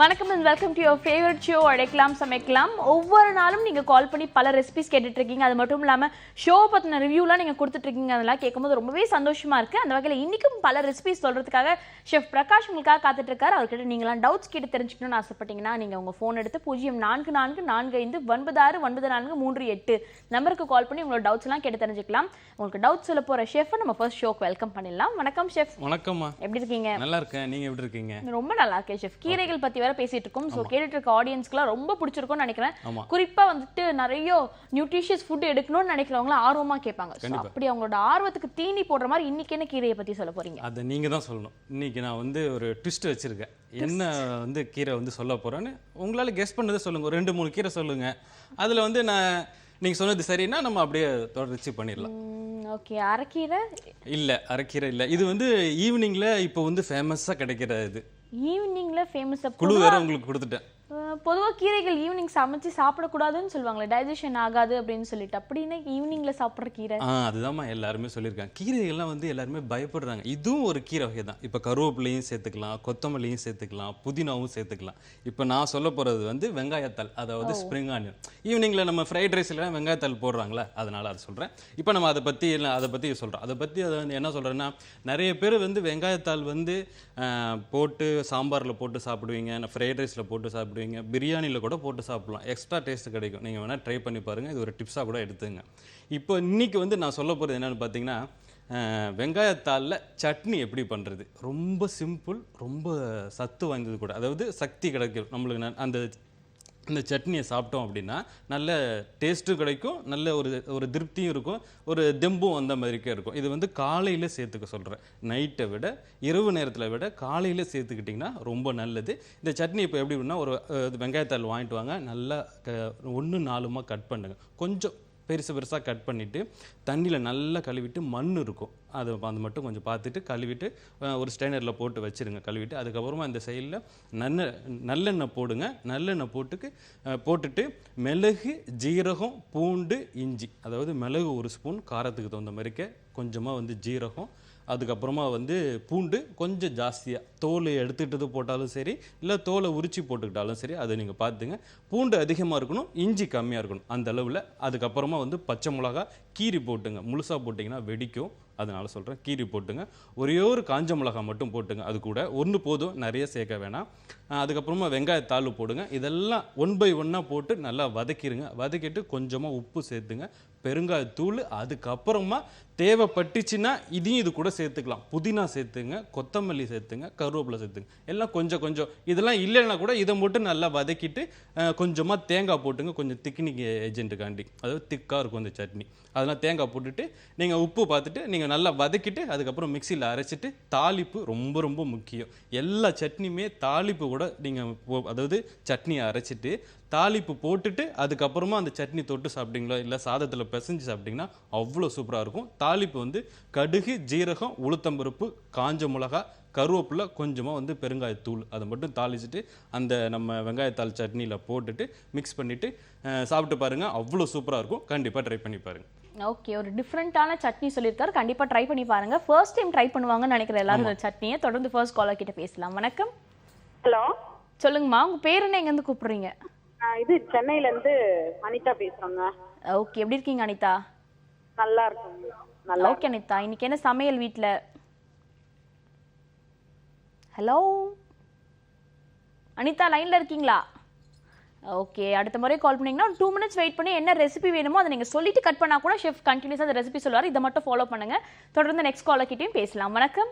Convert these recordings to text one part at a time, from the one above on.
வணக்கம் and welcome to your favourite show அழைக்கலாம் சமைக்கலாம். ஒவ்வொரு நாளும் நீங்க கால் பண்ணி பல ரெசிபிஸ் கேட்டுட்டு இருக்கீங்க அது மட்டும் இல்லாம ஷோ பத்தின ரிவ்யூலாம் நீங்க கொடுத்துட்டு இருக்கீங்க அதெல்லாம் கேட்கும்போது ரொம்பவே சந்தோஷமா இருக்கு. அந்த வகையில் இன்னைக்கும் பல ரெசிபிஸ் சொல்றதுக்காக ஷெஃப் பிரகாஷ் உங்களுக்காக காத்துட்டு இருக்காரு அவர்கிட்ட நீங்களாம் டவுட்ஸ் கேட்டு தெரிஞ்சுக்கணும்னு ஆசைப்பட்டீங்கன்னா நீங்க உங்க ஃபோன் எடுத்து பூஜ்ஜியம் நான்கு நான்கு நான்கு ஐந்து ஒன்பது ஆறு ஒன்பது நான்கு மூன்று எட்டு நம்பருக்கு கால் பண்ணி உங்களோட டவுட்ஸ் எல்லாம் கேட்டு தெரிஞ்சுக்கலாம். உங்களுக்கு டவுட் சொல்ல போற ஷெஃப் நம்ம ஃபர்ஸ்ட் ஷோக்கு வெல்கம் பண்ணிடலாம். வணக்கம் ஷெஃப் வணக்கம்மா. எப்படி இருக்கீங்க? நல்லா இருக்கேன். நீங்க எப்படி இருக்கீங்க? ரொம்ப நல்லா இருக்கேன் ஷெஃப் கீரைகள் பத்தி வேற பேசிட்டு இருக்கோம் சோ கேட்டுட்டு இருக்க ஆடியன்ஸ்க்குலாம் ரொம்ப பிடிச்சிருக்கும்னு நினைக்கிறேன். குறிப்பா வந்துட்டு நிறைய நியூட்ரிஷியஸ் ஃபுட் எடுக்கணும்னு நினைக்கிறவங்க ஆர்வமா கேட்பாங்க. அப்படி அவங்களோட ஆர்வத்துக்கு தீனி போடுற மாதிரி இன்னைக்கு என்ன கீரையை பத்தி சொல்ல போறீங்க? அதை நீங்க தான் சொல்லணும். இன்னைக்கு நான் வந்து ஒரு ட்விஸ்ட் வச்சிருக்கேன். என்ன வந்து கீரை வந்து சொல்ல போறேன்னு உங்களால கெஸ் பண்ணதை சொல்லுங்க. ஒரு ரெண்டு மூணு கீரை சொல்லுங்க. அதுல வந்து நான் நீங்க சொன்னது சரின்னா நம்ம அப்படியே தொடர்ச்சி பண்ணிடலாம். ஓகே அரைக்கீரை? இல்ல அரைக்கீரை இல்ல. இது வந்து ஈவினிங்ல இப்போ வந்து ஃபேமஸா கிடைக்கிற இது. ஈவினிங்ல ஃபேமஸ் குழு வேற உங்களுக்கு கொடுத்துட்டேன். பொதுவா கீரைகள் ஈவினிங் சமைச்சு சாப்பிடக்கூடாதுன்னு சொல்லுவாங்களே டைஜஷன் ஆகாது அப்படின்னு சொல்லிட்டு. அப்படின்னு ஈவினிங்ல சாப்பிடுற கீரை? ஆ அதுதாம்மா எல்லாருமே சொல்லியிருக்காங்க. கீரைகள்லாம் வந்து எல்லாருமே பயப்படுறாங்க. இதுவும் ஒரு கீரை வகை தான் இப்போ கருவேப்பிலையும் சேர்த்துக்கலாம் கொத்தமல்லியும் சேர்த்துக்கலாம் புதினாவும் சேர்த்துக்கலாம். இப்போ நான் சொல்ல போகிறது வந்து வெங்காயத்தாள் அதாவது ஸ்ப்ரிங் ஆனியன் ஈவினிங்கில் நம்ம ஃப்ரைட் ரைஸ்லாம் வெங்காயத்தாள் போடுறாங்களே அதனால் அதை சொல்கிறேன் இப்போ நம்ம அதை பற்றி அதை பற்றி சொல்கிறோம் அதை பற்றி அதை வந்து என்ன சொல்கிறேன்னா நிறைய பேர் வந்து வெங்காயத்தாள் வந்து போட்டு சாம்பாரில் போட்டு சாப்பிடுவீங்க ஃப்ரைட் ரைஸில் போட்டு சாப்பிடுவீங்க. பிரியாணியில் கூட போட்டு சாப்பிட்லாம். எக்ஸ்ட்ரா டேஸ்ட் கிடைக்கும். நீங்கள் வேணால் ட்ரை பண்ணி பாருங்கள் இது ஒரு டிப்ஸாக கூட எடுத்துங்க. இப்போ இன்றைக்கி வந்து நான் சொல்ல போகிறது என்னென்னு பார்த்தீங்கன்னா வெங்காயத்தாலில் வெங்காயத்தாளில் சட்னி எப்படி பண்ணுறது ரொம்ப சிம்பிள் ரொம்ப சத்து வாய்ந்தது கூட. அதாவது சக்தி கிடைக்கும். நம்மளுக்கு அந்த இந்த சட்னியை சாப்பிட்டோம் அப்படின்னா நல்ல டேஸ்ட்டும் கிடைக்கும் நல்ல ஒரு ஒரு திருப்தியும் இருக்கும் ஒரு தெம்பும் அந்த மாதிரிக்கே இருக்கும். இது வந்து காலையில் சேர்த்துக்க சொல்கிறேன் நைட்டை விட இரவு நேரத்தில் விட காலையில் சேர்த்துக்கிட்டிங்கன்னா ரொம்ப நல்லது. இந்த சட்னி இப்போ எப்படி அப்படின்னா ஒரு வெங்காயத்தாள் வாங்கிட்டு வாங்க. நல்லா க ஒன்று நாலுமாக கட் பண்ணுங்கள் கொஞ்சம் பெருசு பெருசாக கட் பண்ணிவிட்டு தண்ணியில் நல்லா கழுவிட்டு மண் இருக்கும். அது அது மட்டும் கொஞ்சம் பார்த்துட்டு கழுவிட்டு ஒரு ஸ்டெய்னரில் போட்டு வச்சிருங்க கழுவிட்டு. அதுக்கப்புறமா இந்த சைடில் நல்ல நல்லெண்ணெய் போடுங்க. நல்லெண்ணெய் போட்டுக்கு போட்டுட்டு மிளகு ஜீரகம் பூண்டு இஞ்சி. அதாவது மிளகு ஒரு ஸ்பூன் காரத்துக்கு தகுந்த மாதிரிக்க கொஞ்சமாக வந்து ஜீரகம் அதுக்கப்புறமா வந்து பூண்டு கொஞ்சம் ஜாஸ்தியாக தோல் எடுத்துக்கிட்டது போட்டாலும் சரி இல்லை தோலை உரிச்சு போட்டுக்கிட்டாலும் சரி அதை நீங்கள் பார்த்துங்க. பூண்டு அதிகமாக இருக்கணும் இஞ்சி கம்மியாக இருக்கணும். அந்த அளவில். அதுக்கப்புறமா வந்து பச்சை மிளகா கீரி போட்டுங்க. முழுசாக போட்டிங்கன்னா வெடிக்கும். அதனால் சொல்கிறேன் கீரி போட்டுங்க. ஒரே ஒரு காஞ்ச மிளகா மட்டும் போட்டுங்க. அது கூட ஒன்று போதும் நிறைய சேர்க்க வேணாம். அதுக்கப்புறமா வெங்காயத்தாள் போடுங்க. இதெல்லாம் ஒன் பை ஒன்னாக போட்டு நல்லா வதக்கிடுங்க வதக்கிட்டு கொஞ்சமாக உப்பு சேர்த்துங்க. பெருங்காயத்தூள் அதுக்கப்புறமா தேவைப்பட்டுச்சுன்னா இதையும் இது கூட சேர்த்துக்கலாம். புதினா சேர்த்துங்க கொத்தமல்லி சேர்த்துங்க கருவேப்பிலை சேர்த்துங்க. எல்லாம் கொஞ்சம் கொஞ்சம். இதெல்லாம் இல்லைன்னா கூட இதை மட்டும் நல்லா வதக்கிட்டு கொஞ்சமாக தேங்காய் போட்டுங்க. கொஞ்சம் திக்னிக் ஏஜென்ட்டுக்காண்டி அதாவது திக்காக இருக்கும் அந்த சட்னி. அதெல்லாம் தேங்காய் போட்டுட்டு நீங்கள் உப்பு பார்த்துட்டு நீங்கள் நல்லா வதக்கிட்டு அதுக்கப்புறம் மிக்சியில் அரைச்சிட்டு தாளிப்பு ரொம்ப ரொம்ப முக்கியம். எல்லா சட்னியுமே தாளிப்பு கூட நீங்கள் அதாவது சட்னியை அரைச்சிட்டு தாளிப்பு போட்டுட்டு அதுக்கப்புறமா அந்த சட்னி தொட்டு சாப்பிட்டீங்களோ? இல்லை சாதத்தில் பிசைஞ்சு சாப்பிட்டீங்கன்னா அவ்வளோ சூப்பராக இருக்கும். தாளிப்பு வந்து கடுகு ஜீரகம் உளுத்தம்பருப்பு காஞ்ச மிளகா கருவேப்பிலை கொஞ்சமாக வந்து பெருங்காயத்தூள். அதை மட்டும் தாளிச்சிட்டு அந்த நம்ம வெங்காயத்தாள் சட்னியில் போட்டுட்டு மிக்ஸ் பண்ணிவிட்டு சாப்பிட்டு பாருங்கள் அவ்வளோ சூப்பராக இருக்கும். கண்டிப்பாக ட்ரை பண்ணி பாருங்கள் ஓகே ஒரு டிஃப்ரெண்டான சட்னி சொல்லியிருக்காரு. கண்டிப்பா ட்ரை பண்ணி பாருங்க. ஃபர்ஸ்ட் டைம் ட்ரை பண்ணுவாங்கன்னு நினைக்கிற எல்லாரும் இந்த சட்னியை. தொடர்ந்து ஃபர்ஸ்ட் காலர் கிட்ட பேசலாம். வணக்கம். ஹலோ சொல்லுங்கம்மா. உங்க பேர் என்ன? எங்க இருந்து கூப்பிடுறீங்க? இது சென்னையில இருந்து அனிதா பேசுறேங்க. ஓகே எப்படி இருக்கீங்க அனிதா? நல்லா இருக்குங்க. நல்லா ஓகே அனிதா இன்னைக்கு என்ன சமையல் வீட்ல? ஹலோ அனிதா லைன்ல இருக்கீங்களா? ஓகே அடுத்த முறை கால் பண்ணீங்கன்னா டூ மினிட்ஸ் வெயிட் பண்ணி என்ன ரெசிபி வேணுமோ அதை நீங்க சொல்லிட்டு கட் பண்ணா கூட ஷெஃப் கண்டினியூஸாக அந்த ரெசிபி சொல்லுவார். இதை மட்டும் ஃபாலோ பண்ணுங்க. தொடர்ந்து நெக்ஸ்ட் காலர் கிட்டயும் பேசலாம். வணக்கம்.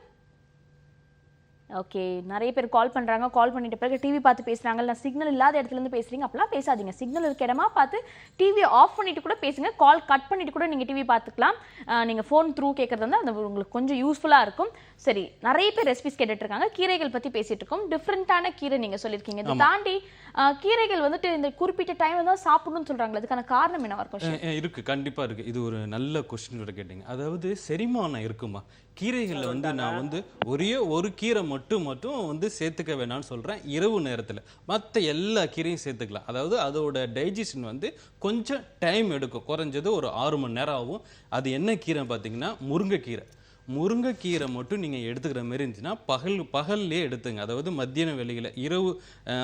ஓகே நிறைய பேர் கால் பண்றாங்க. கால் பண்ணிட்ட பிறகு டிவி பார்த்து பேசுறாங்க இல்லை சிக்னல் இல்லாத இடத்துல இருந்து பேசுறீங்க அப்பலாம் பேசாதீங்க. சிக்னல் இருக்க இடமா பார்த்து டிவியை ஆஃப் பண்ணிட்டு கூட பேசுங்க. கால் கட் பண்ணிட்டு கூட நீங்க டிவி பார்த்துக்கலாம். அஹ் நீங்க ஃபோன் த்ரூ கேட்கறது வந்து அது உங்களுக்கு கொஞ்சம் யூஸ்ஃபுல்லா இருக்கும். சரி நிறைய பேர் ரெசிபிஸ் கேட்டுட்டு இருக்காங்க. கீரைகள் பத்தி பேசிட்டு இருக்கோம். டிஃப்ரெண்டான கீரை நீங்க சொல்லியிருக்கீங்க. இதை தாண்டி கீரைகள் வந்துட்டு இந்த குறிப்பிட்ட டைம்ல தான் சாப்பிடணும்னு சொல்றாங்களே அதுக்கான காரணம் என்னவா இருக்கும் இருக்கு. கண்டிப்பா இருக்கு. இது ஒரு நல்ல கொஸ்டின் கூட கேட்டீங்க. அதாவது செரிமானம் இருக்குமா? கீரைகளில் வந்து நான் வந்து ஒரே ஒரு கீரை மட்டும் மட்டும் வந்து சேர்த்துக்க வேணாம்னு சொல்றேன். இரவு நேரத்துல. மற்ற எல்லா கீரையும் சேர்த்துக்கலாம். அதாவது அதோட டைஜஷன் வந்து கொஞ்சம் டைம் எடுக்கும். குறைஞ்சது ஒரு ஆறு மணி நேரம் ஆகும். அது என்ன கீரை பார்த்தீங்கன்னா முருங்கைக்கீரை. முருங்கைக்கீரை மட்டும் நீங்கள் எடுத்துக்கிற மாதிரி இருந்துச்சுன்னா பகல் பகல்லே எடுத்துங்க. அதாவது மத்தியான வேலையில் இரவு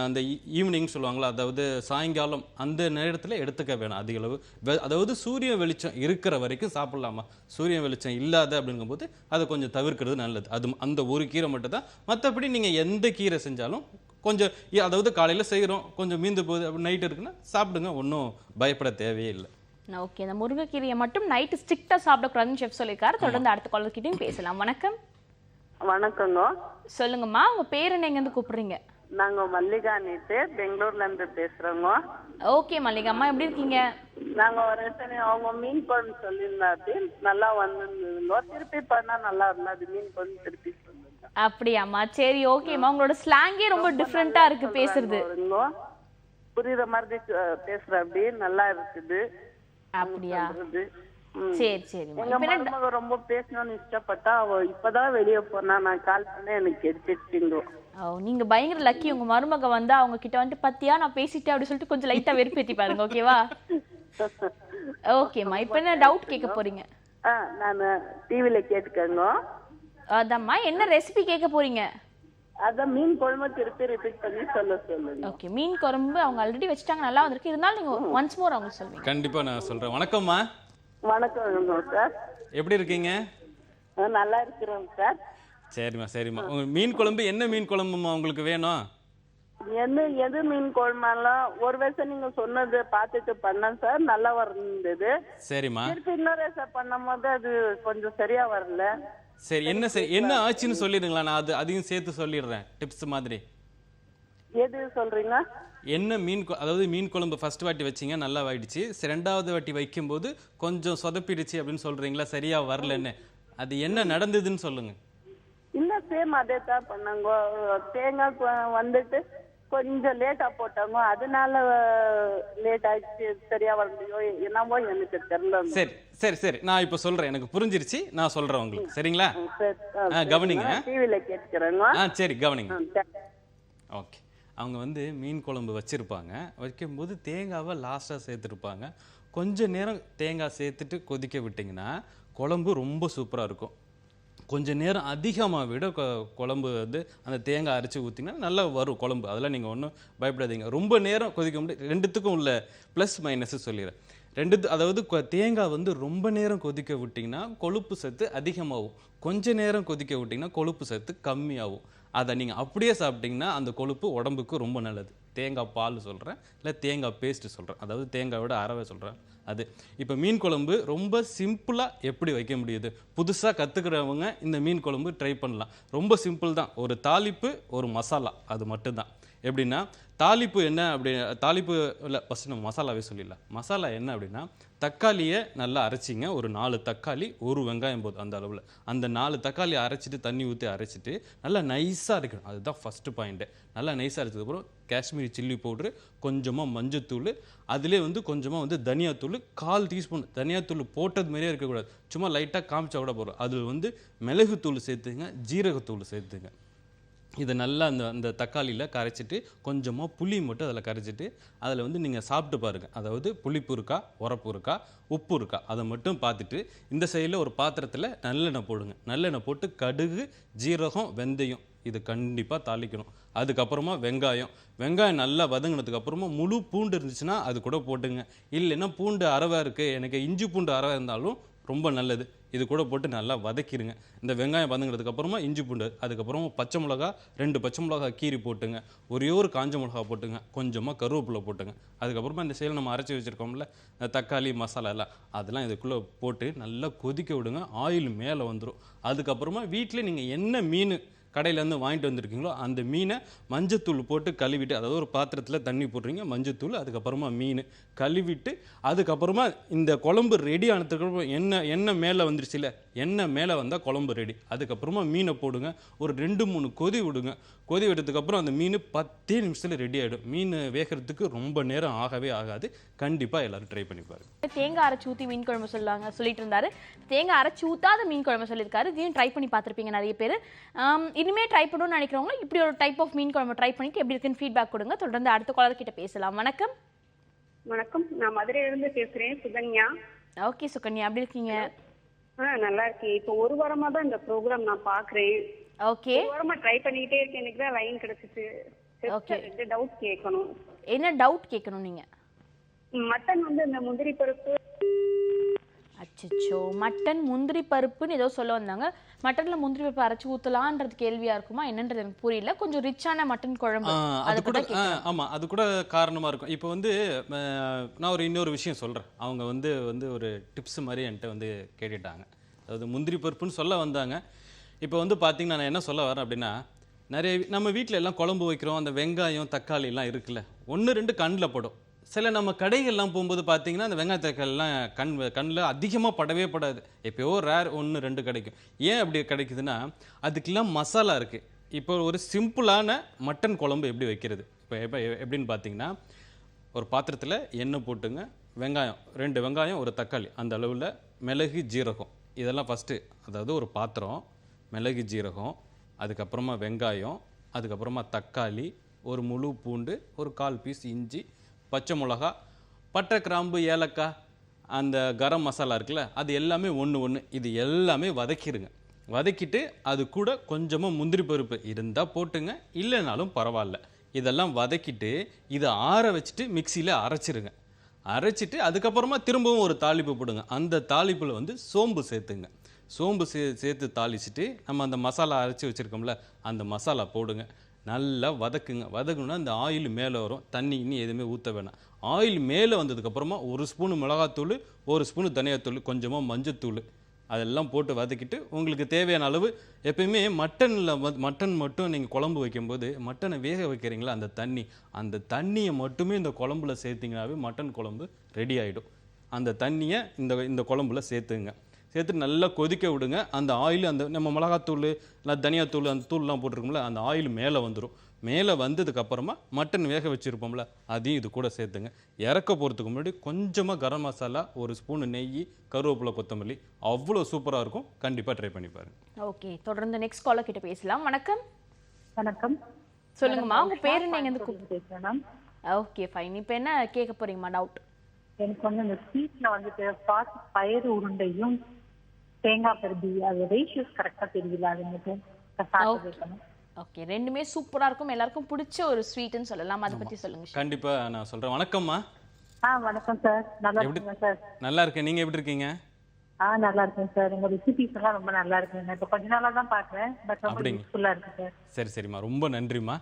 அந்த ஈவினிங் சொல்லுவாங்களா அதாவது சாயங்காலம் அந்த நேரத்தில் எடுத்துக்க வேணாம் அதிகளவு வெ- அதாவது சூரிய வெளிச்சம் இருக்கிற வரைக்கும் சாப்பிட்லாமா? சூரிய வெளிச்சம் இல்லாத அப்படிங்கும்போது அதை கொஞ்சம் தவிர்க்கிறது நல்லது. அது அந்த ஒரு கீரை மட்டும் தான் மற்றபடி நீங்கள் எந்த கீரை செஞ்சாலும் கொஞ்சம் அதாவது காலையில் செய்கிறோம் கொஞ்சம் மீந்து போகுது அப்படி நைட் இருக்குன்னா சாப்பிடுங்க ஒன்றும் பயப்பட தேவையே இல்லை. ஓகே இந்த முருங்கைக்கீரையை மட்டும் நைட்டு ஸ்ட்ரிக்டா சாப்பிடக்கூடாதுன்னு செஃப் சொல்லியிருக்காரு. தொடர்ந்து அடுத்த காலர் கிட்டயும் பேசலாம். வணக்கம். வணக்கங்க. சொல்லுங்கம்மா உங்க பேர் என்ன எங்கேருந்து கூப்பிடுறீங்க? நாங்க மல்லிகா நீட்டு பெங்களூர்ல இருந்து பேசுறோங்க. ஓகே மல்லிகா அம்மா எப்படி இருக்கீங்க? நாங்க ஒரு அவங்க மீன் குழம்பு சொல்லியிருந்தாரு. நல்லா வந்திருந்ததுங்க. திருப்பி பண்ணா நல்லா இருந்தது. மீன் குழம்பு திருப்பி அப்படியாம்மா. சரி ஓகேம்மா உங்களோட ஸ்லாங்கே ரொம்ப டிஃப்ரெண்டா இருக்கு பேசுறது. புரியுற மாதிரி பேசுற அப்படி நல்லா இருக்குது. அப்படியா. சரி மருமக ரொம்ப பேசணும்னு இஷ்டப்பட்டா அவ இப்பதான் வெளிய போனா நான் கால் பண்ண எனக்கு எடுத்துட்டீங்க ஓ நீங்க பயங்கர லக்கி உங்க மருமக வந்து அவங்க கிட்ட வந்துட்டு பத்தியா நான் பேசிட்டேன் அப்படி சொல்லிட்டு கொஞ்சம் லைட்டா வெறுப்பேத்தி பாருங்க ஓகேவா ஓகேம்மா இப்போ என்ன டவுட் கேட்க போறீங்க? நான் டிவில கேட்டுக்கங்க. அதாம்மா என்ன ரெசிபி கேட்க போறீங்க? அதான் மீன் குழம்பு திருப்பி ரிப்பீட் பண்ணி சொல்ல சொல்லுங்க. ஓகே மீன் குழம்பு அவங்க ஆல்ரெடி வச்சுட்டாங்க நல்லா வந்திருக்கு. இருந்தாலும் நீங்க ஒன்ஸ் மோர் அவங்க சொல்லுவீங்க. கண்டிப்பாக நான் சொல்கிறேன் வணக்கம்மா. வணக்கம் சார். எப்படி இருக்கீங்க? ஆ, நல்லா இருக்கிறோம் சார். சரிம்மா சரிம்மா. உங்க மீன் குழம்பு என்ன மீன் குழம்புமா உங்களுக்கு வேணும்? எது எது மீன் குழம்பெல்லாம் ஒரு வருஷம் நீங்க சொன்னது பார்த்துட்டு பண்ணேன் சார். நல்லா இருந்தது சரிம்மா. திருப்பி இன்னொரு வருஷம் பண்ணும் போது அது கொஞ்சம் சரியா வரல. சரி என்ன என்ன ஆச்சுன்னு சொல்லிடுங்களா நான் அது அதையும் சேர்த்து சொல்லிடுறேன். டிப்ஸ் மாதிரி. எது சொல்றீங்க? என்ன மீன் அதாவது மீன் குழம்பு ஃபர்ஸ்ட் வாட்டி வச்சீங்க நல்லா ஆயிடுச்சு. ரெண்டாவது வாட்டி வைக்கும்போது கொஞ்சம் சொதப்பிடுச்சு அப்படின்னு சொல்றீங்களா? சரியா வரலன்னு. அது என்ன நடந்ததுன்னு சொல்லுங்க. இல்ல சேம் அதே தான் பண்ணாங்க. தேங்காய் வந்துட்டு கொஞ்சம் லேட்டா போட்டாங்க. அதனால லேட் ஆயிடுச்சு. சரியா வரலையோ என்னவோ எனக்கு தெரியல. சரி சரி சரி. நான் இப்போ சொல்றேன். எனக்கு புரிஞ்சிருச்சு. நான் சொல்றேன் உங்களுக்கு. சரிங்களா? கவனிங்க. டிவில கேட்கிறேங்க ஆ சரி கவனிங்க. ஓகே. அவங்க வந்து மீன் குழம்பு வச்சுருப்பாங்க. வைக்கும்போது தேங்காவை லாஸ்ட்டாக சேர்த்துருப்பாங்க. கொஞ்ச நேரம் தேங்காய் சேர்த்துட்டு கொதிக்க விட்டிங்கன்னா குழம்பு ரொம்ப சூப்பராக இருக்கும். கொஞ்சம் நேரம் அதிகமாக விட குழம்பு வந்து அந்த தேங்காய் அரைச்சி ஊற்றிங்கன்னா நல்லா வரும் குழம்பு. அதெல்லாம் நீங்கள் ஒன்றும் பயப்படாதீங்க. ரொம்ப நேரம் கொதிக்க முடியாது ரெண்டுத்துக்கும் உள்ள ப்ளஸ் மைனஸ் சொல்லிடுறேன். ரெண்டு அதாவது தேங்காய் வந்து ரொம்ப நேரம் கொதிக்க விட்டிங்கன்னா கொழுப்பு சத்து அதிகமாகும். கொஞ்ச நேரம் கொதிக்க விட்டிங்கன்னா கொழுப்பு சத்து கம்மியாகும். அதை நீங்கள் அப்படியே சாப்பிட்டீங்கன்னா அந்த கொழுப்பு உடம்புக்கு ரொம்ப நல்லது. தேங்காய் பால் சொல்கிறேன் இல்லை தேங்காய் பேஸ்ட்டு சொல்கிறேன் அதாவது தேங்காயோட அறவை சொல்கிறேன் அது. இப்போ மீன் குழம்பு ரொம்ப சிம்பிளாக எப்படி வைக்க முடியுது? புதுசாக கற்றுக்கிறவங்க இந்த மீன் குழம்பு ட்ரை பண்ணலாம். ரொம்ப சிம்பிள் தான். ஒரு தாளிப்பு ஒரு மசாலா அது மட்டும்தான். எப்படின்னா தாளிப்பு என்ன அப்படி தாளிப்பு இல்லை ஃபஸ்ட்டு நம்ம மசாலாவே சொல்லிடலாம். மசாலா என்ன அப்படின்னா தக்காளியை நல்லா அரைச்சிங்க. ஒரு நாலு தக்காளி ஒரு வெங்காயம் போதும் அந்த அளவில். அந்த நாலு தக்காளி அரைச்சிட்டு தண்ணி ஊற்றி அரைச்சிட்டு நல்லா நைஸாக இருக்கணும் அதுதான் ஃபஸ்ட்டு பாயிண்ட்டு நல்லா நைஸாக அரைச்சதுக்கப்புறம் காஷ்மீரி சில்லி பவுட்ரு கொஞ்சமாக மஞ்சத்தூள் அதிலே வந்து கொஞ்சமாக வந்து தனியாத்தூள் கால் டீஸ்பூன் தனியாத்தூள் போட்டது மாதிரியே இருக்கக்கூடாது. சும்மா லைட்டாக காமிச்சா கூட போகிறோம் அதில் வந்து மிளகுத்தூள் சேர்த்துங்க ஜீரகத்தூள் சேர்த்துங்க. இதை நல்லா அந்த அந்த தக்காளியில் கரைச்சிட்டு கொஞ்சமாக புளி மட்டும் அதில் கரைச்சிட்டு அதில் வந்து நீங்கள் சாப்பிட்டு பாருங்கள் அதாவது புளிப்பு இருக்கா உரப்பு இருக்கா உப்பு இருக்கா அதை மட்டும் பார்த்துட்டு இந்த சைடில் ஒரு பாத்திரத்தில் நல்லெண்ணெய் போடுங்க. நல்லெண்ணெய் போட்டு கடுகு ஜீரகம் வெந்தயம் இது கண்டிப்பாக தாளிக்கணும். அதுக்கப்புறமா வெங்காயம். வெங்காயம் நல்லா வதங்கினதுக்கப்புறமா முழு பூண்டு இருந்துச்சுன்னா அது கூட போட்டுங்க. இல்லைன்னா பூண்டு அரவை இருக்குது எனக்கு இஞ்சி பூண்டு அரவை இருந்தாலும் ரொம்ப நல்லது. இது கூட போட்டு நல்லா வதக்கிடுங்க இந்த வெங்காயம் வதங்கினதுக்கு அப்புறமா இஞ்சி பூண்டு அதுக்கப்புறமா பச்சை மிளகா ரெண்டு பச்சை மிளகா கீரி போட்டுங்க. ஒரே ஒரு காஞ்ச மிளகா போட்டுங்க. கொஞ்சமாக கருவேப்பிலை போட்டுங்க. அதுக்கப்புறமா இந்த செயல் நம்ம அரைச்சி வச்சுருக்கோம்ல தக்காளி மசாலா எல்லாம் அதெல்லாம் இதுக்குள்ளே போட்டு நல்லா கொதிக்க விடுங்க. ஆயில் மேலே வந்துடும் அதுக்கப்புறமா வீட்டில் நீங்கள் என்ன மீன் கடையிலேருந்து வாங்கிட்டு வந்திருக்கீங்களோ அந்த மீனை மஞ்சத்தூள் போட்டு கழுவிட்டு அதாவது ஒரு பாத்திரத்தில் தண்ணி போடுறீங்க மஞ்சத்தூள் அதுக்கப்புறமா மீன் கழுவிட்டு அதுக்கப்புறமா இந்த குழம்பு ரெடி ஆனதுக்கப்புறம் எண்ணெய் எண்ணெய் மேலே வந்துருச்சுல எண்ணெய் மேலே வந்தால் குழம்பு ரெடி அதுக்கப்புறமா மீனை போடுங்க. ஒரு ரெண்டு மூணு கொதி விடுங்க. கொதி விட்டதுக்கப்புறம் அந்த மீன் பத்தே நிமிஷத்தில் ரெடி ஆகிடும் மீன் வேகிறதுக்கு ரொம்ப நேரம் ஆகவே ஆகாது. கண்டிப்பாக எல்லாரும் ட்ரை பண்ணி பாருங்க. தேங்காய் அரைச்சி ஊற்றி மீன் குழம்பு சொல்லாங்க சொல்லிட்டு இருந்தாரு. தேங்காய் அரைச்சி ஊத்தாத மீன் குழம்பு சொல்லியிருக்காரு. இதையும் ட்ரை பண்ணி பார்த்துருப்பீங்க நிறைய பேர். இனிமே ட்ரை பண்ணணும்னு நினைக்கிறவங்க இப்படி ஒரு டைப் ஆஃப் மீன் குழம்பு ட்ரை பண்ணிட்டு எப்படி இருக்குன்னு ஃபீட்பேக் கொடுங்க. தொடர்ந்து அடுத்த காலர் கிட்ட பேசலாம். வணக்கம். வணக்கம். நான் மதுரையில இருந்து பேசுறேன். சுகன்யா. ஓகே சுகன்யா. எப்படி இருக்கீங்க? நல்லா இருக்கேன் இப்போ ஒரு வாரமா தான் இந்த ப்ரோக்ராம் நான் பாக்குறேன். ஓகே ஒரு வாரமா ட்ரை பண்ணிக்கிட்டே இருக்கேன். எனக்கு தான் லைன் கிடைச்சிச்சு. Just ரெண்டு டவுட் கேட்கணும். என்ன டவுட் கேட்கணும் நீங்க? மட்டன் வந்து இந்த முந்திரி பருப்பு அச்சச்சோ மட்டன் முந்திரி பருப்புன்னு ஏதோ சொல்ல வந்தாங்க. மட்டன்ல முந்திரி பருப்பு அரைச்சு ஊத்தலான்றது கேள்வியா இருக்குமா? என்னன்றது எனக்கு புரியல. கொஞ்சம் ரிச்சான மட்டன் குழம்பு. அது கூட பத்தி ஆ, ஆமா அது கூட காரணமா இருக்கும். இப்போ வந்து நான் ஒரு இன்னொரு விஷயம் சொல்றேன். அவங்க வந்து வந்து ஒரு டிப்ஸ் மாதிரி என்கிட்ட வந்து கேட்டுட்டாங்க. அதாவது முந்திரி பருப்புன்னு சொல்ல வந்தாங்க. இப்போ வந்து பார்த்தீங்கன்னா நான் என்ன சொல்ல வரேன் அப்படின்னா நிறைய நம்ம வீட்டில் எல்லாம் குழம்பு வைக்கிறோம். அந்த வெங்காயம் தக்காளி எல்லாம் இருக்குல்ல. ஒன்று ரெண்டு கண்ணில் படும். சில நம்ம கடைகள்லாம் போகும்போது பார்த்தீங்கன்னா அந்த வெங்காயத்தக்காளிலாம் கண் கண்ணில் அதிகமாக படவே படாது. எப்போயோ ரேர் ஒன்று ரெண்டு கிடைக்கும். ஏன் அப்படி கிடைக்குதுன்னா அதுக்கெல்லாம் மசாலா இருக்குது இப்போ ஒரு சிம்பிளான மட்டன் குழம்பு எப்படி வைக்கிறது? இப்போ எப்போ எப்படின்னு பார்த்தீங்கன்னா ஒரு பாத்திரத்தில் எண்ணெய் போட்டுங்க. வெங்காயம் ரெண்டு வெங்காயம் ஒரு தக்காளி. அந்த அளவில் மிளகு ஜீரகம். இதெல்லாம் ஃபஸ்ட்டு அதாவது ஒரு பாத்திரம் மிளகு ஜீரகம் அதுக்கப்புறமா வெங்காயம் அதுக்கப்புறமா தக்காளி ஒரு முழு பூண்டு ஒரு கால் பீஸ் இஞ்சி பச்சை மிளகா பட்டை கிராம்பு ஏலக்காய் அந்த கரம் மசாலா இருக்குல்ல அது எல்லாமே ஒன்று ஒன்று இது எல்லாமே வதக்கிடுங்க வதக்கிட்டு அது கூட கொஞ்சமாக முந்திரி பருப்பு இருந்தால் போட்டுங்க இல்லைனாலும் பரவாயில்ல. இதெல்லாம் வதக்கிட்டு இதை ஆற வச்சுட்டு மிக்சியில் அரைச்சிருங்க. அரைச்சிட்டு அதுக்கப்புறமா திரும்பவும் ஒரு தாளிப்பு போடுங்க. அந்த தாளிப்பில் வந்து சோம்பு சேர்த்துங்க. சோம்பு சே சேர்த்து தாளிச்சிட்டு நம்ம அந்த மசாலா அரைச்சி வச்சுருக்கோம்ல அந்த மசாலா போடுங்க. நல்லா வதக்குங்க. வதக்குனா அந்த ஆயில் மேலே வரும். தண்ணி இன்னி எதுவுமே ஊற்ற வேணாம். ஆயில் மேலே வந்ததுக்கப்புறமா ஒரு ஸ்பூனு மிளகாத்தூள் ஒரு ஸ்பூனு தனியாத்தூள் கொஞ்சமாக மஞ்சத்தூள். அதெல்லாம் போட்டு வதக்கிட்டு உங்களுக்கு தேவையான அளவு எப்பயுமே மட்டனில் மட்டன் மட்டும் நீங்கள் குழம்பு வைக்கும்போது மட்டனை வேக வைக்கிறீங்களா? அந்த தண்ணி. அந்த தண்ணியை மட்டுமே இந்த குழம்புல சேர்த்திங்கனாவே மட்டன் குழம்பு ரெடி ஆகிடும் அந்த தண்ணியை இந்த இந்த குழம்புல சேர்த்துங்க. சேர்த்து நல்லா கொதிக்க விடுங்க. அந்த ஆயில் அந்த நம்ம மிளகாத்தூள் இல்லை தனியாத்தூள் அந்த தூள்லாம் போட்டிருக்கோம்ல அந்த ஆயில் மேலே வந்துடும் மேலே வந்ததுக்கு அப்புறமா மட்டன் வேக வச்சுருப்போம்ல அதையும் இது கூட சேர்த்துங்க. இறக்க போகிறதுக்கு முன்னாடி கொஞ்சமாக கரம் மசாலா ஒரு ஸ்பூன் நெய் கருவேப்பிலை கொத்தமல்லி அவ்வளோ சூப்பராக இருக்கும். கண்டிப்பாக ட்ரை பண்ணி பாருங்க. ஓகே தொடர்ந்து நெக்ஸ்ட் காலர் கிட்ட பேசலாம். வணக்கம். வணக்கம். சொல்லுங்கம்மா உங்க பேர் என்ன எங்க மேம் ஓகே ஃபைன் இப்போ என்ன கேட்க போறீங்கம்மா டவுட் எனக்கு வந்து இந்த ஸ்வீட்ல வந்துட்டு பாசி பயிறு உருண்டையும் தேங்காய் பருதி அது ரேஷியோஸ் கரெக்டா தெரியல அது மட்டும். ஓகே ரெண்டுமே சூப்பரா இருக்கும். எல்லாருக்கும் பிடிச்ச ஒரு ஸ்வீட்னு சொல்லலாம். அதை பத்தி சொல்லுங்க கண்டிப்பாக நான் சொல்கிறேன் வணக்கம்மா. ஆ வணக்கம் சார் நல்லா இருக்கீங்க சார் நல்லா இருக்கேன். நீங்கள் எப்படி இருக்கீங்க? ஆ நல்லா இருக்கேன் சார் உங்க ரெசிபிஸ் எல்லாம் ரொம்ப நல்லா இருக்குங்க. இப்ப கொஞ்ச நாளா தான் பாக்குறேன் பட் ரொம்ப. யூஸ்ஃபுல்லா இருக்கு சார் சரி சரிம்மா. ரொம்ப நன்றிம்மா.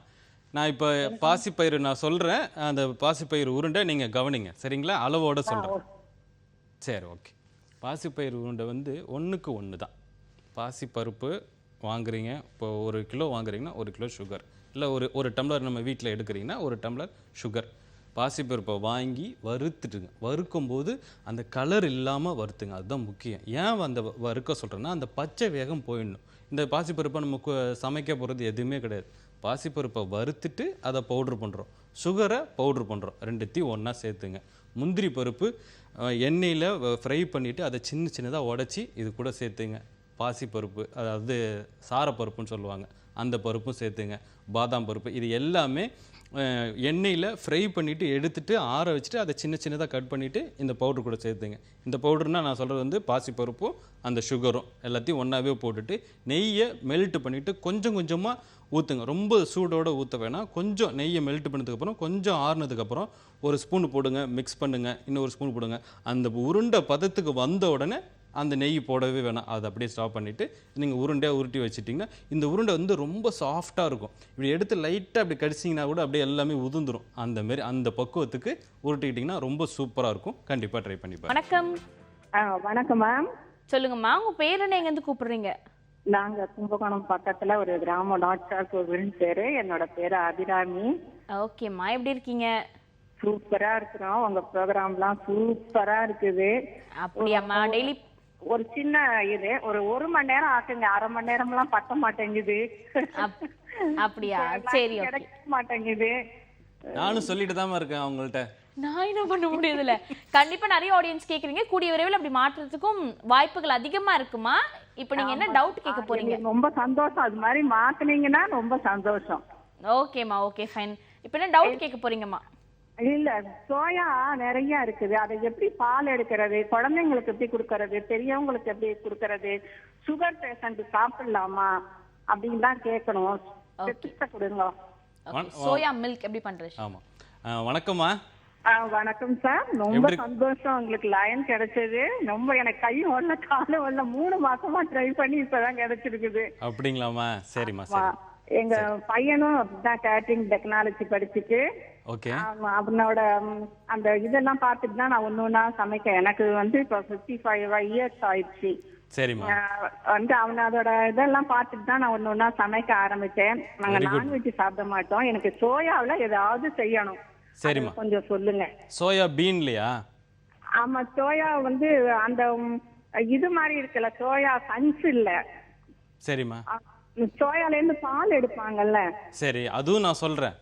நான் இப்போ பாசிப்பயிறு நான் சொல்கிறேன் அந்த பாசிப்பயிறு உருண்டை நீங்கள் கவனிங்க. சரிங்களா? அளவோட சொல்கிறேன் சரி ஓகே. பாசிப்பயிறு உருண்டை வந்து ஒன்றுக்கு ஒன்று தான் பாசிப்பருப்பு வாங்குறீங்க இப்போ ஒரு கிலோ வாங்குறீங்கன்னா ஒரு கிலோ சுகர் இல்லை ஒரு ஒரு டம்ளர் நம்ம வீட்டில் எடுக்கிறீங்கன்னா ஒரு டம்ளர் சுகர் பாசிப்பருப்பை வாங்கி வறுத்துட்டுங்க. வறுக்கும்போது அந்த கலர் இல்லாமல் வறுத்துங்க. அதுதான் முக்கியம். ஏன் அந்த வ- வறுக்க சொல்கிறேன்னா அந்த பச்சை வேகம் போயிடணும். இந்த பாசிப்பருப்பை நம்ம சமைக்க போகிறது எதுவுமே கிடையாது. பாசிப்பருப்பை வறுத்துட்டு அதை பவுட்ரு பண்ணுறோம் சுகரை பவுட்ரு பண்ணுறோம் ரெண்டுத்தையும் ஒன்றா சேர்த்துங்க. முந்திரி பருப்பு எண்ணெயில் ஃப்ரை பண்ணிவிட்டு அதை சின்ன சின்னதாக உடச்சி இது கூட சேர்த்துங்க. பாசிப்பருப்பு அதாவது சாரப்பருப்புன்னு சொல்லுவாங்க. அந்த பருப்பும் சேர்த்துங்க. பாதாம் பருப்பு இது எல்லாமே எண்ணெயில் ஃப்ரை பண்ணிவிட்டு எடுத்துகிட்டு ஆற வச்சுட்டு அதை சின்ன சின்னதாக கட் பண்ணிவிட்டு இந்த பவுடர் கூட சேர்த்துங்க. இந்த பவுடர்னால் நான் சொல்கிறது வந்து பாசிப்பருப்பும் அந்த சுகரும் எல்லாத்தையும் ஒன்றாவே போட்டுட்டு நெய்யை மெல்ட் பண்ணிவிட்டு கொஞ்சம் கொஞ்சமாக ஊற்றுங்க ரொம்ப சூடோட ஊற்ற வேணாம். கொஞ்சம் நெய்யை மெல்ட் பண்ணதுக்கப்புறம் கொஞ்சம் ஆறுனதுக்கப்புறம் ஒரு ஸ்பூன் போடுங்க மிக்ஸ் பண்ணுங்க இன்னொரு ஸ்பூன் போடுங்க. அந்த உருண்டை பதத்துக்கு வந்த உடனே அந்த நெய் போடவே வேணாம். அதை அப்படியே ஸ்டாப் பண்ணிவிட்டு நீங்கள் உருண்டையாக உருட்டி வச்சிட்டிங்கன்னா இந்த உருண்டை வந்து ரொம்ப சாஃப்டாக இருக்கும். இப்படி எடுத்து லைட்டாக அப்படி கடிச்சிங்கன்னா கூட அப்படியே எல்லாமே உதிர்ந்துரும். அந்த மாதிரி அந்த பக்குவத்துக்கு உருட்டிக்கிட்டிங்கன்னா ரொம்ப சூப்பராக இருக்கும். கண்டிப்பாக ட்ரை பண்ணி பாருங்க. வணக்கம். வணக்கம் மேம் சொல்லுங்கம்மா உங்க பேர் என்ன எங்க இருந்து கூப்பிடுறீங்க? நாங்க கும்பகோணம் பக்கத்துல ஒரு கிராமம் நாட்சார் கோவில்னு பேரு. என்னோட பேரு அபிராமி. ஓகேம்மா. எப்படி இருக்கீங்க? சூப்பரா இருக்கிறோம். உங்க ப்ரோக்ராம்லாம் சூப்பரா இருக்குது. அப்படியாம்மா. டெய்லி ஒரு சின்ன இது. ஒரு ஒரு மணி நேரம் ஆக்குங்க அரை மணி நேரம்லாம் பத்த மாட்டேங்குது. அப்படியா? சரி கிடைக்க மாட்டேங்குது. நானும் சொல்லிட்டு தான் இருக்கேன் அவங்கள்ட்ட. நான் என்ன பண்ண முடியுதுல? கண்டிப்பா நிறைய ஆடியன்ஸ் கேக்குறீங்க. கூடிய விரைவில் அப்படி மாற்றுறதுக்கும் வாய்ப்புகள் அதிகமா இருக்குமா? இப்போ நீங்க என்ன டவுட் கேட்க போறீங்க? ரொம்ப சந்தோஷம். அது மாதிரி மாத்துனீங்கன்னா ரொம்ப சந்தோஷம். ஓகேம்மா ஓகே ஃபைன் இப்போ என்ன டவுட் கேட்க போறீங்கம்மா? இல்ல சோயா நிறைய இருக்குது. அதை எப்படி பால் எடுக்கிறது? குழந்தைங்களுக்கு எப்படி கொடுக்கறது? பெரியவங்களுக்கு எப்படி கொடுக்கறது? சுகர் பேஷண்ட் சாப்பிடலாமா? அப்படின்னு தான் கேட்கணும். கொடுங்க. சோயா மில்க் எப்படி பண்றது? ஆமா. வணக்கம்மா. வணக்கம் சார். ரொம்ப சந்தோஷம். உங்களுக்கு லைன் கிடைச்சது. ரொம்ப எனக்கு கை ஓடல காலம் ஓடல. மூணு மாசமா ட்ரை பண்ணி இப்பதான் கிடைச்சிருக்குது. அப்படிங்களாம்மா? சரிம்மா ஆமா. சரி. எங்க பையனும் அப்படிதான் கேட்டரிங் டெக்னாலஜி படிச்சுட்டு. அவனோட அந்த இதெல்லாம் பார்த்துட்டு தான் நான் ஒண்ணு ஒண்ணா சமைக்க எனக்கு வந்து இப்போ ஃபிஃப்டி ஃபைவ் இயர்ஸ் ஆயிடுச்சு வந்து அவன் அதோட இதெல்லாம் பார்த்துட்டு தான் நான் ஒண்ணு ஒண்ணா சமைக்க ஆரம்பிச்சேன். நாங்க. நான்வெஜ் சாப்பிட மாட்டோம். எனக்கு சோயாவுல ஏதாவது செய்யணும். சரிம்மா. கொஞ்சம் சொல்லுங்க. சோயா பீன்லையா ஆமா சோயா வந்து அந்த இது மாதிரி இருக்குல்ல சோயா சன்ஸ் இல்ல. சரிம்மா. சோயால இருந்து பால் எடுப்பாங்கல்ல. சரி அதுவும் நான் சொல்றேன்.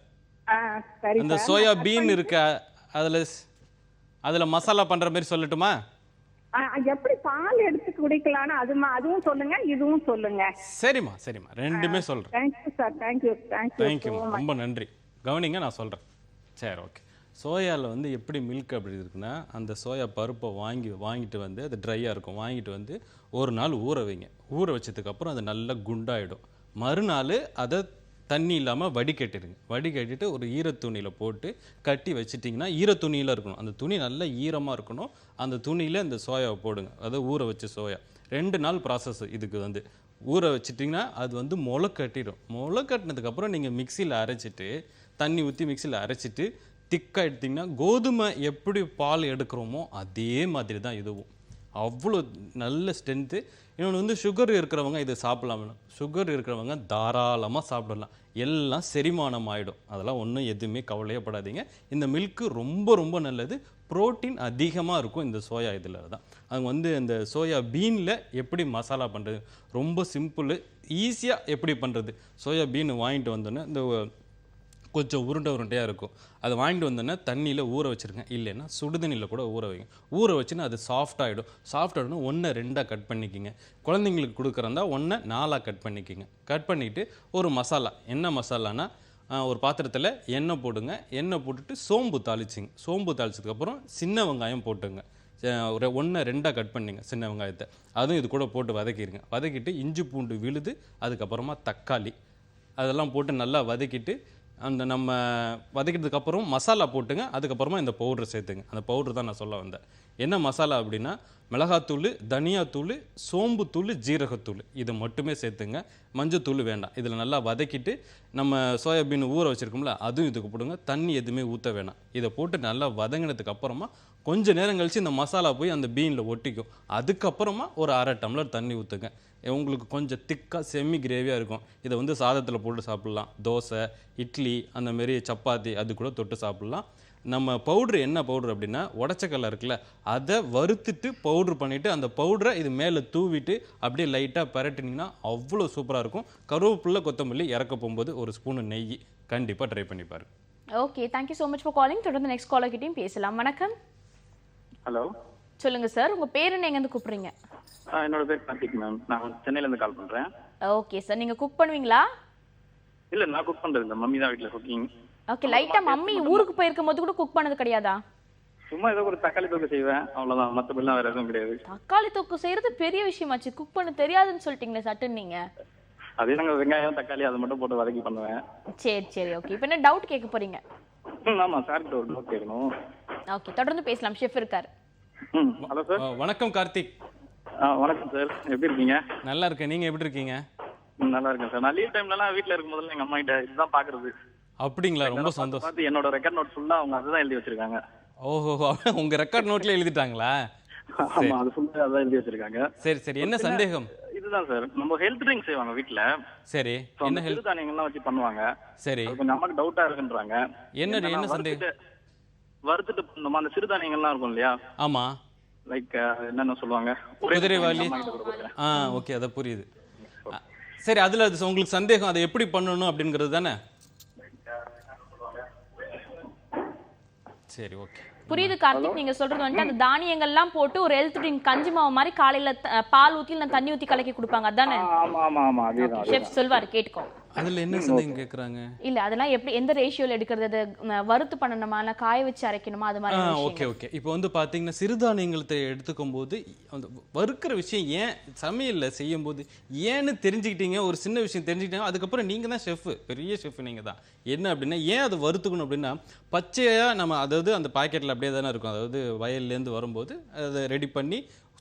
அந்த. சோயா பீன் இருக்க? அதுல அதுல மசாலா பண்ற மாதிரி சொல்லட்டுமா? எப்படி பால் எடுத்து குடிக்கலாம்னு அது அதுவும் சொல்லுங்க இதுவும் சொல்லுங்க. சரிம்மா சரிம்மா. ரெண்டுமே சொல்றேன். தேங்க்யூ சார் தேங்க்யூ தேங்க்யூ ரொம்ப நன்றி. கவனிங்க நான் சொல்கிறேன் சரி ஓகே சோயாவில் வந்து எப்படி மில்க் அப்படி இருக்குன்னா அந்த சோயா பருப்பை வாங்கி வாங்கிட்டு வந்து அது ட்ரையாக இருக்கும். வாங்கிட்டு வந்து ஒரு நாள் ஊற வைங்க. ஊற வச்சதுக்கப்புறம் அது நல்லா குண்டாயிடும். மறுநாள் அதை தண்ணி இல்லாமல் வடிகட்டிடுங்க. வடிகட்டிட்டு ஒரு ஈரத்துணியில் போட்டு கட்டி வச்சிட்டிங்கன்னா ஈரத்துணியில் இருக்கணும். அந்த துணி நல்லா ஈரமாக இருக்கணும். அந்த துணியில் இந்த சோயாவை போடுங்க. அதை ஊற வச்ச சோயா. ரெண்டு நாள் ப்ராசஸ் இதுக்கு வந்து. ஊற வச்சிட்டிங்கன்னா அது வந்து முளை கட்டிடும். முளை கட்டினதுக்கப்புறம் நீங்கள் மிக்சியில் அரைச்சிட்டு தண்ணி ஊற்றி மிக்சியில் அரைச்சிட்டு திக்காக எடுத்திங்கன்னா கோதுமை எப்படி பால் எடுக்கிறோமோ அதே மாதிரி தான் இதுவும். அவ்வளோ நல்ல ஸ்ட்ரென்த்து இன்னொன்று வந்து சுகர் இருக்கிறவங்க இதை சாப்பிடலாம். சுகர் இருக்கிறவங்க தாராளமாக சாப்பிடலாம். எல்லாம் செரிமானம் ஆகிடும் அதெல்லாம் ஒன்றும் எதுவுமே கவலையப்படாதீங்க இந்த மில்க்கு ரொம்ப ரொம்ப நல்லது. ப்ரோட்டீன் அதிகமாக இருக்கும் இந்த சோயா இதில் தான். அவங்க வந்து இந்த சோயா பீனில் எப்படி மசாலா பண்ணுறது ரொம்ப சிம்பிள் ஈஸியாக எப்படி பண்ணுறது சோயா பீன் வாங்கிட்டு வந்தோன்னே இந்த கொஞ்சம் உருண்டை உருண்டையாக இருக்கும். அதை வாங்கிட்டு வந்தோன்னே தண்ணியில் ஊற வச்சுருங்க. இல்லைன்னா சுடுதண்ணியில் கூட ஊற வைங்க. ஊற வச்சுன்னா அது சாஃப்ட் ஆகிடும் சாஃப்ட் ஆகிடும் ஒன்று ரெண்டாக கட் பண்ணிக்கிங்க. குழந்தைங்களுக்கு கொடுக்குறதா ஒன்றை நாலாக கட் பண்ணிக்கிங்க. கட் பண்ணிவிட்டு ஒரு மசாலா. என்ன மசாலானா ஒரு பாத்திரத்தில் எண்ணெய் போடுங்க. எண்ணெய் போட்டுட்டு சோம்பு தாளிச்சிங்க. சோம்பு தாளிச்சதுக்கப்புறம் சின்ன வெங்காயம் போட்டுங்க. ஒரு ஒன்றை ரெண்டாக கட் பண்ணிங்க சின்ன வெங்காயத்தை. அதுவும் இது கூட போட்டு வதக்கிடுங்க வதக்கிட்டு இஞ்சி பூண்டு விழுது அதுக்கப்புறமா தக்காளி. அதெல்லாம் போட்டு நல்லா வதக்கிட்டு அந்த நம்ம வதக்கிட்டதுக்கப்புறம் மசாலா போட்டுங்க அதுக்கப்புறமா இந்த பவுட்ரு சேர்த்துங்க. அந்த பவுடர் தான் நான் சொல்ல வந்தேன். என்ன மசாலா அப்படின்னா மிளகாத்தூள் தனியாத்தூள் சோம்புத்தூள் ஜீரகத்தூள். இது மட்டுமே சேர்த்துங்க. மஞ்சத்தூள் வேண்டாம். இதில் நல்லா வதக்கிட்டு நம்ம சோயாபீன் ஊற வச்சுருக்கோம்ல அதுவும் இதுக்கு போடுங்க. தண்ணி எதுவுமே ஊற்ற வேணாம். இதை போட்டு நல்லா வதங்கினதுக்கு அப்புறமா கொஞ்ச நேரம் கழித்து இந்த மசாலா போய் அந்த பீனில் ஒட்டிக்கும். அதுக்கப்புறமா ஒரு அரை டம்ளர் தண்ணி ஊற்றுங்க உங்களுக்கு கொஞ்சம் திக்காக செம்மி கிரேவியாக இருக்கும். இதை வந்து சாதத்தில் போட்டு சாப்பிட்லாம். தோசை இட்லி அந்த மாரி சப்பாத்தி அது கூட தொட்டு சாப்பிட்லாம். நம்ம பவுட்ரு என்ன பவுட்ரு அப்படின்னா உடச்சக்கல்ல இருக்குல்ல அதை வறுத்துட்டு பவுட்ரு பண்ணிவிட்டு அந்த பவுடரை இது மேலே தூவிட்டு அப்படியே லைட்டாக பரட்டினீங்கன்னா அவ்வளோ சூப்பராக இருக்கும். கருவேப்பிலை கொத்தமல்லி இறக்க போகும்போது ஒரு ஸ்பூனு நெய் கண்டிப்பாக ட்ரை பண்ணி பாருங்க. Okay thank you so much for calling தொடர்ந்து நெக்ஸ்ட் காலர் கிட்டயும் பேசலாம். வணக்கம். ஹலோ சொல்லுங்க சார் உங்க பேர் என்ன? எங்கேருந்து கூப்பிடுறீங்க? என்னோட பேர் கார்த்திக் மேம். நான் சென்னையில இருந்து கால் பண்றேன். ஓகே சார் நீங்க குக் பண்ணுவீங்களா? இல்ல நான் குக் பண்றது இல்ல. மம்மி தான் வீட்ல குக்கிங் ஓகே லைட்டா மம்மி ஊருக்கு போயிருக்கும் போது கூட குக் பண்ணது கிடையாதா? சும்மா ஏதோ ஒரு தக்காளி தொக்கு செய்வேன். அவ்வளவுதான். மத்தபடிலாம் வேற எதுவும் கிடையாது. தக்காளி தொக்கு செய்யறது பெரிய விஷயமாச்சு குக் பண்ண தெரியாதுன்னு சொல்லிட்டீங்களே சட்டுன்னு நீங்க. அதே நாங்க வெங்காயம் தக்காளி அதை மட்டும் போட்டு வதக்கி பண்ணுவேன். சரி சரி. ஓகே. இப்போ என்ன டவுட் கேட்க போறீங்க? ஆமா. சார் ஒரு டவுட் கேட்கணும். ஓகே. தொடர்ந்து பேசலாம். ஷெஃப் இருக்காரு. Hello sir. வணக்கம் கார்த்திக். வணக்கம் சார். எப்படி இருக்கீங்க? நல்லா இருக்கேன். நீங்கள் எப்படி இருக்கீங்க? நல்லா இருக்கேன் சார். நான் லீவ் டைம்லலாம் வீட்ல இருக்கும் போதெல்லாம் எங்க அம்மா கிட்ட இதுதான் பாக்குறது. அப்படிங்களா? ரொம்ப சந்தோஷம். பார்த்து என்னோட ரெக்கார்ட் நோட் ஃபுல்லா அவங்க அதுதான் எழுதி வச்சிருக்காங்க. ஓஹோ உங்கள் ரெக்கார்ட் நோட்ல எழுதிட்டாங்களா? ஆமா அது ஃபுல்லா அதான் எழுதி வச்சிருக்காங்க. சரி சரி. என்ன சந்தேகம்? இதுதான் சார். நம்ம ஹெல்த் ட்ரிங்க் செய்வாங்க வீட்ல. சரி. என்ன ஹெல்ப் சிறுதானியங்கள்லாம் வச்சு பண்ணுவாங்க. சரி. கொஞ்சம் அம்மாக்கு டவுட்டா இருக்குன்றாங்க. என்ன என்ன சந்தேகம்? வறுத்துட்டு- நம்ம அந்த சிறுதானியங்கள்லாம் இருக்கும் இல்லையா? ஆமா. லைக் என்னென்ன சொல்லுவாங்க? கொடுக்குறேன். ஆ ஓகே அது புரியுது. சரி அதுல அது உங்களுக்கு சந்தேகம் அதை எப்படி பண்ணணும் அப்படிங்கிறது தானே? சரி ஓகே புரியுது கார்த்திக். நீங்க சொல்றது வந்துட்டு அந்த தானியங்கள்லாம் போட்டு ஒரு ஹெல்த் ட்ரிங்க் கஞ்சி மாவு மாதிரி காலையில பால் ஊத்தி இல்ல தண்ணி ஊத்தி கலக்கி கொடுப்பாங்க. அதானே? ஆ, ஆமா ஆமா ஆமா அதேதான் ஷெஃப் சொல்வாரு கேட்டுக்கோ. அதுல என்ன சந்தேகம் கேக்குறாங்க? இல்ல அதெல்லாம் எப்படி எந்த ரேஷியோல எடுக்கிறது? அது வறுத்து பண்ணணுமா? இல்ல காய வச்சு அரைக்கணுமா? அது மாதிரி ஓகே ஓகே. இப்போ வந்து பார்த்தீங்கன்னா சிறுதானியங்களை எடுத்துக்கும் போது அந்த வறுக்கிற விஷயம் ஏன் சமையல்ல செய்யும் போது ஏன்னு தெரிஞ்சுக்கிட்டீங்க ஒரு சின்ன விஷயம் தெரிஞ்சுக்கிட்டீங்க அதுக்கப்புறம் நீங்க தான் ஷெஃப் பெரிய ஷெஃப் நீங்க தான். என்ன அப்படின்னா ஏன் அதை வறுத்துக்கணும் அப்படின்னா பச்சையா நம்ம அதாவது அந்த பாக்கெட்ல அப்படியே தானே இருக்கும். அதாவது வயல்லேருந்து வரும்போது அதை ரெடி பண்ணி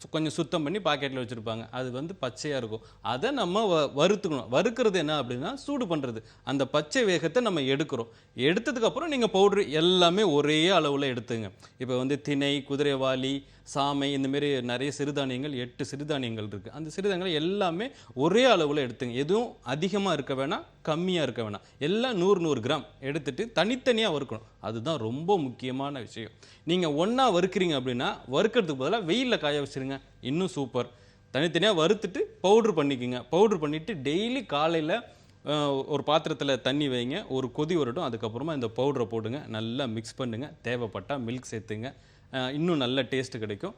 கொஞ்சம் சுத்தம் பண்ணி பாக்கெட்டில் வச்சுருப்பாங்க. அது வந்து பச்சையாக இருக்கும். அதை நம்ம வ வறுத்துக்கணும். வறுக்கிறது என்ன அப்படின்னா சூடு பண்ணுறது அந்த பச்சை வேகத்தை நம்ம எடுக்கிறோம். எடுத்ததுக்கப்புறம் நீங்கள் பவுட்ரு எல்லாமே ஒரே அளவில் எடுத்துங்க. இப்போ வந்து திணை குதிரைவாளி சாமை இந்தமாரி நிறைய சிறுதானியங்கள் எட்டு சிறுதானியங்கள் இருக்குது அந்த சிறுதானியங்கள் எல்லாமே ஒரே அளவில் எடுத்துங்க. எதுவும் அதிகமாக இருக்க வேணாம் கம்மியாக இருக்க வேணாம். எல்லாம் நூறு நூறு கிராம் எடுத்துட்டு தனித்தனியாக வறுக்கணும். அதுதான் ரொம்ப முக்கியமான விஷயம். நீங்கள் ஒன்றா வறுக்கிறீங்க அப்படின்னா வறுக்கிறதுக்கு பதிலாக வெயிலில் காய வச்சிருங்க. இன்னும் சூப்பர். தனித்தனியாக வறுத்துட்டு பவுட்ரு பண்ணிக்கோங்க. பவுட்ரு பண்ணிவிட்டு டெய்லி காலையில் ஒரு பாத்திரத்தில் தண்ணி வைங்க. ஒரு கொதி வரட்டும். அதுக்கப்புறமா இந்த பவுடரை போடுங்க. நல்லா மிக்ஸ் பண்ணுங்கள் தேவைப்பட்டால் மில்க் சேர்த்துங்க. இன்னும் நல்ல டேஸ்ட் கிடைக்கும்.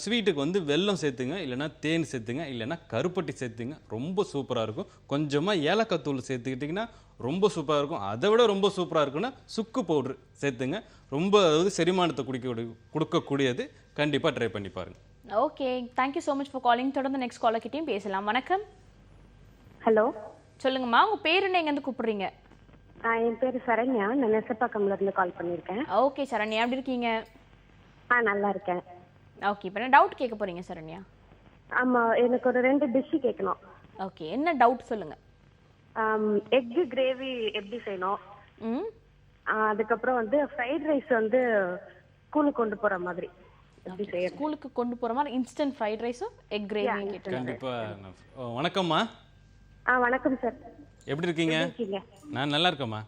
ஸ்வீட்டுக்கு வந்து வெல்லம் சேர்த்துங்க இல்லைன்னா தேன் சேர்த்துங்க இல்லைன்னா கருப்பட்டி சேர்த்துங்க ரொம்ப சூப்பராக இருக்கும். கொஞ்சமாக ஏலக்காய் தூள் சேர்த்துக்கிட்டிங்கன்னா ரொம்ப சூப்பராக இருக்கும். அதை விட ரொம்ப சூப்பராக இருக்குன்னா சுக்கு பவுட்ரு சேர்த்துங்க. ரொம்ப அதாவது செரிமானத்தை குடிக்க கொடுக்கக்கூடியது. கண்டிப்பாக ட்ரை பண்ணி பாருங்க. Okay thank you so much for calling தொடர்ந்து நெக்ஸ்ட் காலர் கிட்டயும் பேசலாம். வணக்கம். ஹலோ சொல்லுங்கம்மா உங்க பேர் என்ன எங்கேருந்து கூப்பிடுறீங்க? என் பேர் சரண்யா. நான் நெசப்பாக்கம்ல இருந்து கால் பண்ணியிருக்கேன். ஓகே சரண்யா எப்படி இருக்கீங்க? ஆ நல்லா இருக்கேன். ஓகே இப்போ என்ன டவுட் கேட்க போறீங்க சரண்யா ஆமா எனக்கு ஒரு ரெண்டு டிஷ்ஷு கேட்கணும். ஓகே என்ன டவுட் சொல்லுங்க. எக்கு கிரேவி எப்படி செய்யணும்? ம். அதுக்கப்புறம் வந்து ஃப்ரைட் ரைஸ் வந்து ஸ்கூலுக்கு கொண்டு போற மாதிரி. ஸ்கூலுக்கு கொண்டு போற மாதிரி இன்ஸ்டன்ட் ஃப்ரைட் ரைஸும் எக் கிரேவியும் கேட்டு கண்டிப்பாக வணக்கம்மா. ஆ வணக்கம் சார் எப்படி இருக்கீங்க? இருக்கீங்க? நான் நல்லா இருக்கேம்மா.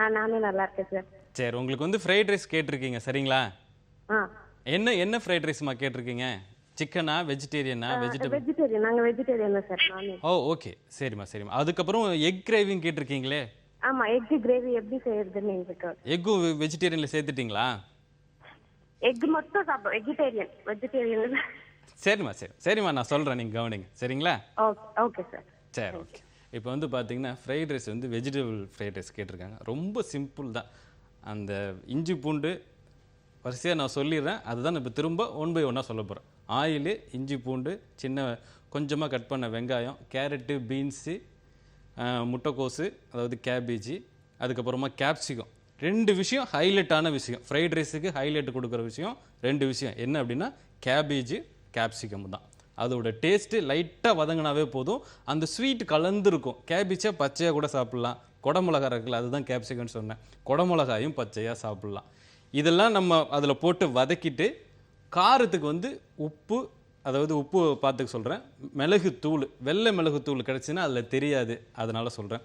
ஆ நானும் நல்லா இருக்கேன் சார் சரி உங்களுக்கு வந்து ஃப்ரைட் ரைஸ் கேட்டிருக்கீங்க சரிங்களா? என்ன என்ன ஃப்ரைட் ரைஸ்மா கேட்டிருக்கீங்க? சிக்கனா வெஜிடேரியனா வெஜிடபிள் வெஜிடேரியன் நாங்க வெஜிடேரியன் சார் ஓ ஓகே சரிம்மா சரிம்மா. அதுக்கப்புறம் எக் கிரேவிங் கேட்டிருக்கீங்களே? ஆமா எக்கு கிரேவி எப்படி செய்யறதுன்னு எங்களுக்கு எக்கும் வெஜிடேரியனில் சேர்த்துட்டீங்களா? எக் மட்டும் சாப்பிடும் வெஜிடேரியன் வெஜிடேரியன் சரிம்மா சரி. சரிம்மா நான் சொல்கிறேன் நீங்கள் கவனிங்க. சரிங்களா? ஓகே ஓகே சார் சரி ஓகே இப்போ வந்து பார்த்தீங்கன்னா ஃப்ரைட் ரைஸ் வந்து வெஜிடபிள் ஃப்ரைட் ரைஸ் கேட்டிருக்காங்க. ரொம்ப சிம்பிள் தான். அந்த இஞ்சி பூண்டு வரிசையாக நான் சொல்லிடுறேன். அதுதான் இப்போ திரும்ப ஒன் பை ஒன்னாக சொல்ல போகிறேன் ஆயில் இஞ்சி பூண்டு சின்ன கொஞ்சமாக கட் பண்ண வெங்காயம் கேரட்டு பீன்ஸு முட்டைக்கோஸு அதாவது கேபேஜி அதுக்கப்புறமா கேப்சிகம் ரெண்டு விஷயம் ஹைலைட்டான விஷயம். ஃப்ரைட் ரைஸுக்கு ஹைலைட் கொடுக்குற விஷயம் ரெண்டு விஷயம். என்ன அப்படின்னா கேபேஜு கேப்சிகம் தான். அதோட டேஸ்ட்டு லைட்டாக வதங்கினாவே போதும். அந்த ஸ்வீட் கலந்துருக்கும். கேபேஜை பச்சையாக கூட சாப்பிட்லாம். குடமிளகா இருக்குல்ல அதுதான் கேப்சிகம்னு சொன்னேன். குடமிளகாயும் பச்சையாக சாப்பிட்லாம். இதெல்லாம் நம்ம அதில் போட்டு வதக்கிட்டு காரத்துக்கு வந்து உப்பு அதாவது உப்பு பார்த்துக்க சொல்கிறேன் மிளகு தூள் வெள்ளை மிளகு தூள் கிடச்சின்னா அதில் தெரியாது. அதனால் சொல்கிறேன்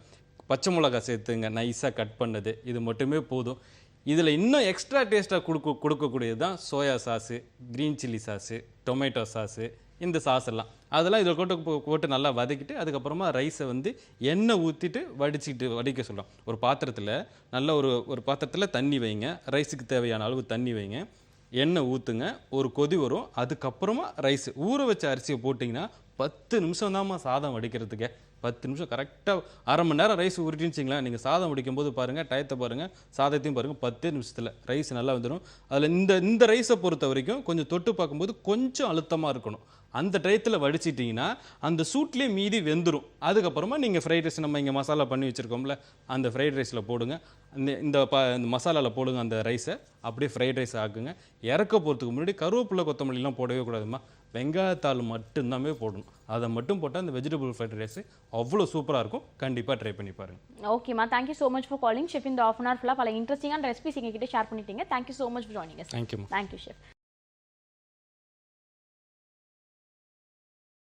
பச்சை மிளகா சேர்த்துங்க நைஸாக கட் பண்ணது. இது மட்டுமே போதும். இதில் இன்னும் எக்ஸ்ட்ரா டேஸ்ட்டாக கொடுக்க கொடுக்கக்கூடியது தான் soya sauce green chilli sauce tomato sauce இந்த சாஸ் எல்லாம். அதெல்லாம் இதில் போட்டு போ- போட்டு நல்லா வதக்கிட்டு அதுக்கப்புறமா ரைஸை வந்து எண்ணெய் ஊற்றிட்டு வடிச்சிட்டு வடிக்க சொல்லலாம் ஒரு பாத்திரத்தில் நல்ல ஒரு ஒரு பாத்திரத்தில் தண்ணி வைங்க. ரைஸுக்கு தேவையான அளவு தண்ணி வைங்க. எண்ணெய் ஊற்றுங்க ஒரு கொதி வரும். அதுக்கப்புறமா ரைஸ் ஊற வச்ச அரிசியை போட்டிங்கன்னா பத்து நிமிஷம் தாம்மா சாதம் வடிக்கிறதுக்கு. பத்து நிமிஷம் கரெக்டாக அரை மணி நேரம் ரைஸ் உருட்டின்னு நீங்கள் சாதம் வடிக்கும் போது பாருங்கள் டயத்தை பாருங்கள் சாதத்தையும் பாருங்கள் பத்து நிமிஷத்தில் ரைஸ் நல்லா வந்துடும் அதில் இந்த இந்த ரைஸை பொறுத்த வரைக்கும் கொஞ்சம் தொட்டு பார்க்கும்போது கொஞ்சம் அழுத்தமாக இருக்கணும். அந்த டயத்தில் வடிச்சிட்டிங்கன்னா அந்த சூட்லேயே மீதி வெந்துடும் அதுக்கப்புறமா நீங்கள் ஃப்ரைட் ரைஸ் நம்ம இங்கே மசாலா பண்ணி வச்சுருக்கோம்ல அந்த ஃப்ரைட் ரைஸில் போடுங்க. இந்த இந்த ப இந்த மசாலாவில் போடுங்க அந்த ரைஸை அப்படியே ஃப்ரைட் ரைஸ் ஆக்குங்க. இறக்க போகிறதுக்கு முன்னாடி கருவேப்பிலை கொத்தமல்லிலாம் போடவே கூடாதும்மா வெங்காயத்தாள் மட்டும்தாமே போடணும். அதை மட்டும் போட்டால் அந்த வெஜிடபிள் ஃப்ரைட் ரைஸ் அவ்வளோ சூப்பராக இருக்கும். கண்டிப்பாக ட்ரை பண்ணி பாருங்கள் ஓகேம்மா thank you so much for calling chef இந்த ஆஃப் அன் ஹவர் ஃபுல்லாக பல இன்ட்ரெஸ்டிங்கான ரெசிபிஸ் எங்ககிட்ட ஷேர் பண்ணிட்டீங்க. Thank you so much for joining தேங்க்யூம்மா தேங்க்யூ ஷெஃப்